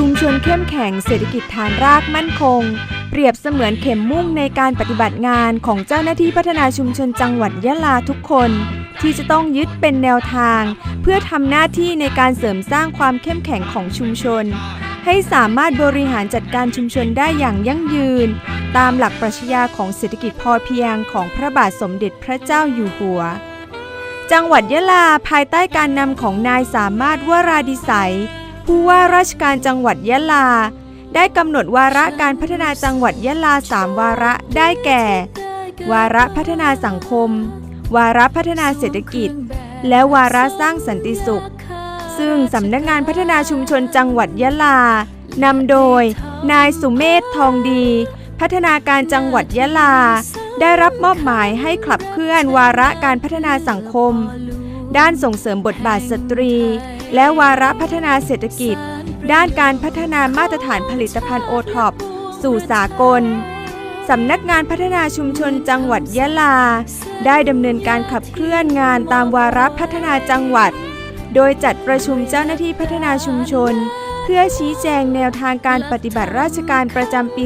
ชุมชนเข้มแข็งเศรษฐกิจฐานรากมั่นคง เปรียบเสมือนเข็มมุ่งในการปฏิบัติงานของเจ้าหน้าที่พัฒนาชุมชนจังหวัดยะลาทุกคน ที่จะต้องยึดเป็นแนวทาง เพื่อทำหน้าที่ในการเสริมสร้างความเข้มแข็งของชุมชน ให้สามารถบริหารจัดการชุมชนได้อย่างยั่งยืน ตามหลักปรัชญาของเศรษฐกิจพอเพียงของพระบาทสมเด็จพระเจ้าอยู่หัวจังหวัดยะลาภายใต้การนำของนายสามารถวราดิสัย ผู้ว่าราชการจังหวัดยะลา ได้กำหนดวาระการพัฒนาจังหวัดยะลาสามวาระได้แก่ วาระพัฒนาสังคม วาระพัฒนาเศรษฐกิจ และวาระสร้างสันติสุข ซึ่งสำนักงานพัฒนาชุมชนจังหวัดยะลานำโดย นายสุเมธทองดี พัฒนาการจังหวัดยะลา ได้รับมอบหมายให้ขับเคลื่อนวาระการพัฒนาสังคม ด้านส่งเสริมบทบาทสตรี และวาระพัฒนาเศรษฐกิจ ด้านการพัฒนามาตรฐานผลิตภัณฑ์โอท็อปสู่สากล สำนักงานพัฒนาชุมชนจังหวัดยะลา ได้ดำเนินการขับเคลื่อนงานตามวาระพัฒนาจังหวัด โดยจัดประชุมเจ้าหน้าที่พัฒนาชุมชน เพื่อชี้แจงแนวทางการปฏิบัติราชการประจำปี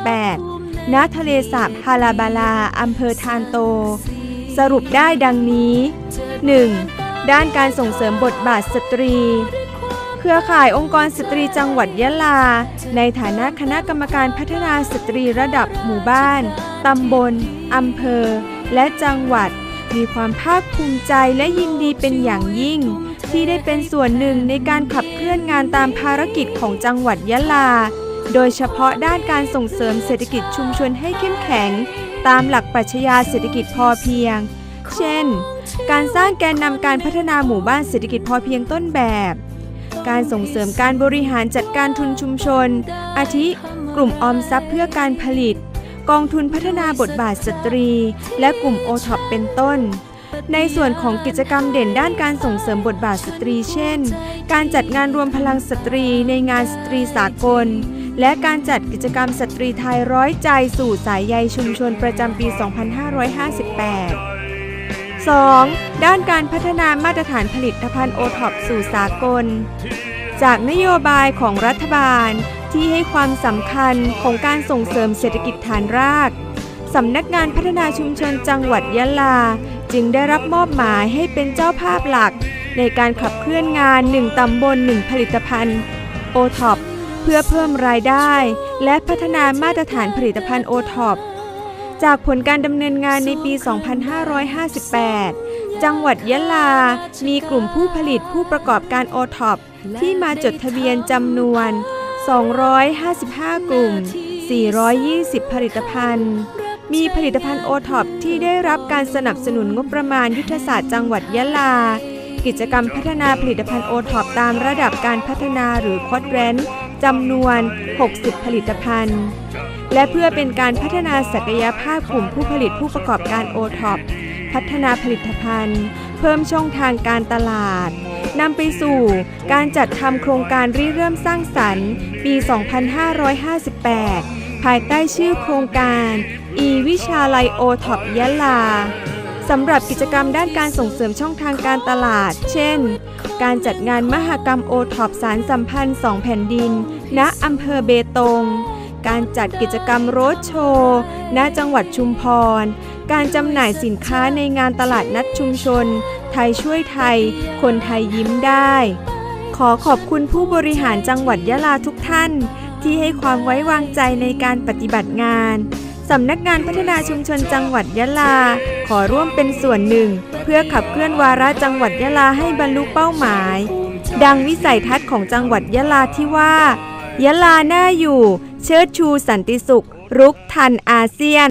2558 ณ ทะเลสาบฮาลาบาลา อำเภอทานโต สรุปได้ดังนี้ 1. ด้านการส่งเสริมบทบาทสตรี เครือข่ายองค์กรสตรีจังหวัดยะลา ในฐานะคณะกรรมการพัฒนาสตรีระดับหมู่บ้าน ตำบล อำเภอ และจังหวัด มีความภาคภูมิใจและยินดีเป็นอย่างยิ่ง ที่ได้เป็นส่วนหนึ่งในการขับเคลื่อนงานตามภารกิจของจังหวัดยะลา โดยเฉพาะด้านการส่งเสริมเศรษฐกิจชุมชนให้เข้มแข็ง ตามหลักปรัชญาเศรษฐกิจพอเพียง เช่น การสร้างแกนนำการพัฒนาหมู่บ้านเศรษฐกิจพอเพียงต้นแบบ การส่งเสริมการบริหารจัดการทุนชุมชน อาทิ กลุ่มออมทรัพย์เพื่อการผลิต กองทุนพัฒนาบทบาทสตรี และกลุ่มโอท็อปเป็นต้นในส่วนของกิจกรรมเด่นด้านการส่งเสริมบทบาทสตรีเช่น การจัดงานรวมพลังสตรีในงานสตรีสากล และการจัดกิจกรรมสตรีไทยร้อยใจสู่สายใยชุมชนประจำปี 2558 2. ด้านการพัฒนามาตรฐานผลิตภัณฑ์โอท็อปสู่สากล จากนโยบายของรัฐบาลที่ให้ความสำคัญของการส่งเสริมเศรษฐกิจฐานรากสำนักงานพัฒนาชุมชนจังหวัดยะลา จึงได้รับมอบหมายให้เป็นเจ้าภาพหลัก ในการขับเคลื่อนงาน 1 ตำบล 1 ผลิตภัณฑ์โอท็อปเพื่อเพิ่มรายได้ และพัฒนามาตรฐานผลิตภัณฑ์โอท็อป จากผลการดำเนินงานในปี 2558 จังหวัดยะลา มีกลุ่มผู้ผลิตผู้ประกอบการโอท็อปที่มาจดทะเบียนจำนวน 255 กลุ่ม 420 ผลิตภัณฑ์ มีผลิตภัณฑ์โอท็อปที่ได้รับการสนับสนุนงบประมาณยุทธศาสตร์จังหวัดยะลา กิจกรรมพัฒนาผลิตภัณฑ์โอท็อปตามระดับการพัฒนาหรือคอดแรน จำนวน 60 ผลิตภัณฑ์ และเพื่อเป็นการพัฒนาศักยภาพกลุ่มผู้ผลิตผู้ประกอบการโอท็อปพัฒนาผลิตภัณฑ์ เพิ่มช่องทางการตลาดนำไปสู่การจัดทำโครงการริเริ่มสร้างสรรค์ ปี 2558 ภายใต้ชื่อโครงการ e วิชาลัยโอท็อปยะลา สำหรับกิจกรรมด้านการส่งเสริมช่องทางการตลาด เช่น การจัดงานมหกรรมโอท็อปสารสัมพันธ์สองแผ่นดิน ณอำเภอเบตง การจัดกิจกรรมโรดโชว์ณจังหวัดชุมพร การจำหน่ายสินค้าในงานตลาดนัดชุมชน ไทยช่วยไทย คนไทยยิ้มได้ ขอขอบคุณผู้บริหารจังหวัดยะลาทุกท่าน ที่ให้ความไว้วางใจในการปฏิบัติงาน สำนักงานพัฒนาชุมชนจังหวัดยะลา ขอร่วมเป็นส่วนหนึ่ง เพื่อขับเคลื่อนวาระจังหวัดยะลาให้บรรลุเป้าหมาย ดังวิสัยทัศน์ของจังหวัดยะลาที่ว่ายะลาน่าอยู่ เชิดชูสันติสุข รุกทันอาเซียน